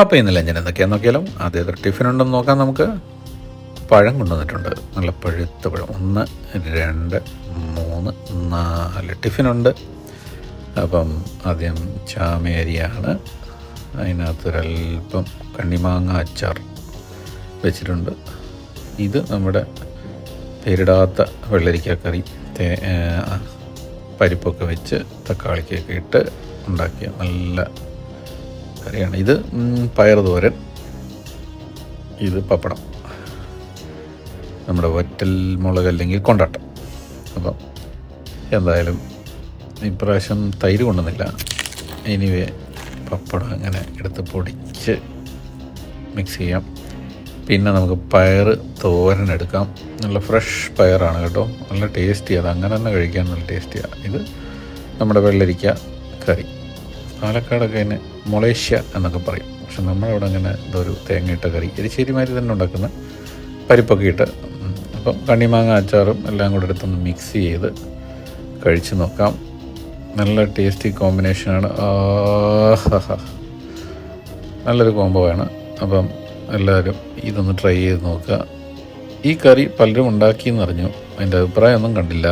അപ്പോൾ ഇന്ന് ലഞ്ചിന് എന്തൊക്കെയാന്ന് നോക്കിയാലും? ആദ്യത്തെ ടിഫിൻ ഉണ്ടെന്ന് നോക്കാം നമുക്ക്. പഴം കൊണ്ടുവന്നിട്ടുണ്ട്. നല്ല പഴുത്ത പഴം. ഒന്ന് രണ്ട് മൂന്ന് നാല് ടിഫിനുണ്ട് അപ്പം ആദ്യം ചാമേരിയാണ്. അതിനകത്തൊരല്പം കണ്ണിമാങ്ങ അച്ചാർ വെച്ചിട്ടുണ്ട്. ഇത് നമ്മുടെ പേരിടാത്ത വെള്ളരിക്ക കറി തേ പരിപ്പൊക്കെ വെച്ച് തക്കാളിക്കൊക്കെ ഇട്ട് ഉണ്ടാക്കിയ നല്ല കറിയാണ്. ഇത് പയർ തോരൻ. ഇത് പപ്പടം. നമ്മുടെ വറ്റൽ മുളക് അല്ലെങ്കിൽ കൊണ്ടാട്ടം. അപ്പം എന്തായാലും ഇപ്രാവശ്യം തൈര് കൊണ്ടുവന്നില്ല. എനിവേ പപ്പടം അങ്ങനെ എടുത്ത് പൊടിച്ച് മിക്സ് ചെയ്യാം. പിന്നെ നമുക്ക് പയർ തോരൻ എടുക്കാം. നല്ല ഫ്രഷ് പയറാണ് കേട്ടോ. നല്ല ടേസ്റ്റി അത് അങ്ങനെ തന്നെ കഴിക്കാൻ നല്ല ടേസ്റ്റിയാണ് ഇത് നമ്മുടെ വെള്ളരിക്ക കറി. പാലക്കാടൊക്കെ അതിന് മൊളേഷ്യ എന്നൊക്കെ പറയും. പക്ഷെ നമ്മളിവിടെ അങ്ങനെ ഇതൊരു തേങ്ങയിട്ട കറി എരിശ്ശേരിമാരി തന്നെ ഉണ്ടാക്കുന്ന പരിപ്പൊക്കെ ഇട്ട് അപ്പം കണ്ണിമാങ്ങ അച്ചാറും എല്ലാം കൂടെ എടുത്തൊന്ന് മിക്സ് ചെയ്ത് കഴിച്ച് നോക്കാം. നല്ല ടേസ്റ്റി കോമ്പിനേഷനാണ് നല്ലൊരു കോംബോ ആണ്. അപ്പം എല്ലാവരും ഇതൊന്ന് ട്രൈ ചെയ്ത് നോക്കുക. ഈ കറി പലരും ഉണ്ടാക്കിയെന്നറിഞ്ഞു അതിന്റെ അഭിപ്രായമൊന്നും കണ്ടില്ല.